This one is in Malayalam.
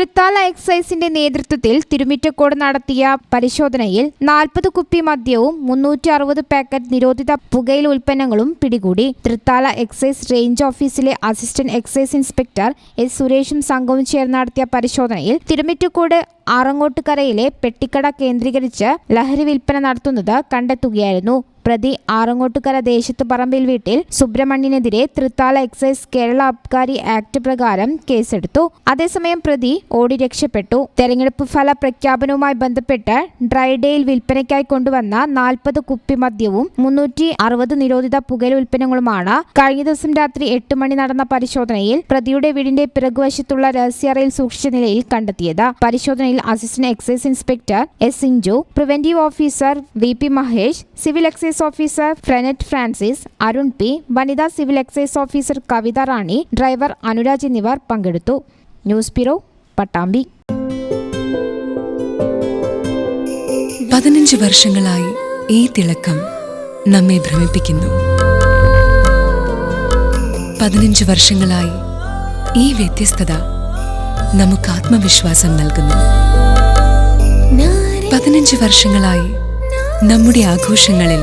തൃത്താല എക്സൈസിന്റെ നേതൃത്വത്തിൽ തിരുമിറ്റക്കോട് നടത്തിയ പരിശോധനയിൽ നാൽപ്പത് കുപ്പി മദ്യവും മുന്നൂറ്റി അറുപത് പാക്കറ്റ് നിരോധിത പുകയില ഉൽപ്പന്നങ്ങളും പിടികൂടി. തൃത്താല എക്സൈസ് റേഞ്ച് ഓഫീസിലെ അസിസ്റ്റന്റ് എക്സൈസ് ഇൻസ്പെക്ടർ എസ് സുരേഷും സംഘവും ചേർന്ന് നടത്തിയ പരിശോധനയിൽ തിരുമിറ്റക്കോട് ആറങ്ങോട്ടുകരയിലെ പെട്ടിക്കട കേന്ദ്രീകരിച്ച് ലഹരി വിൽപ്പന നടത്തുന്നത് കണ്ടെത്തുകയായിരുന്നു. പ്രതി ആറങ്ങോട്ടുകര ദേശത്ത് പറമ്പിൽ വീട്ടിൽ സുബ്രഹ്മണ്യനെതിരെ തൃത്താല എക്സൈസ് കേരള അബ്കാരി ആക്ട് പ്രകാരം കേസെടുത്തു. അതേസമയം പ്രതി ഓടി രക്ഷപ്പെട്ടു. തെരഞ്ഞെടുപ്പ് ഫല പ്രഖ്യാപനവുമായി ബന്ധപ്പെട്ട് ഡ്രൈഡേയിൽ വിൽപ്പനയ്ക്കായി കൊണ്ടുവന്ന നാൽപ്പത് കുപ്പി മദ്യവും മുന്നൂറ്റി അറുപത് നിരോധിത പുകയില ഉൽപ്പന്നങ്ങളുമാണ് കഴിഞ്ഞ ദിവസം രാത്രി എട്ട് മണി നടന്ന പരിശോധനയിൽ പ്രതിയുടെ വീടിന്റെ പിറകുവശത്തുള്ള രഹസ്യറയിൽ സൂക്ഷിച്ച നിലയിൽ കണ്ടെത്തിയത്. പരിശോധനയിൽ assistant excise inspector S Sinju preventive officer V P Mahesh civil excise officer ഫ്രെനറ്റ് Francis Arun P വനിതാ civil excise officer Kavitha Rani driver Anuraj എന്നിവർ പങ്കെടുത്തു. News bureau Pattambi. പതിനഞ്ച് വർഷങ്ങളായി ഈ തിളക്കം നമ്മെ ഭ്രമിപ്പിക്കുന്നു. പതിനഞ്ച് വർഷങ്ങളായി ഈ വ്യത്യസ്തത നമുക്ക് ആത്മവിശ്വാസം നൽകുന്നു. പതിനഞ്ച് വർഷങ്ങളായി നമ്മുടെ ആഘോഷങ്ങളിൽ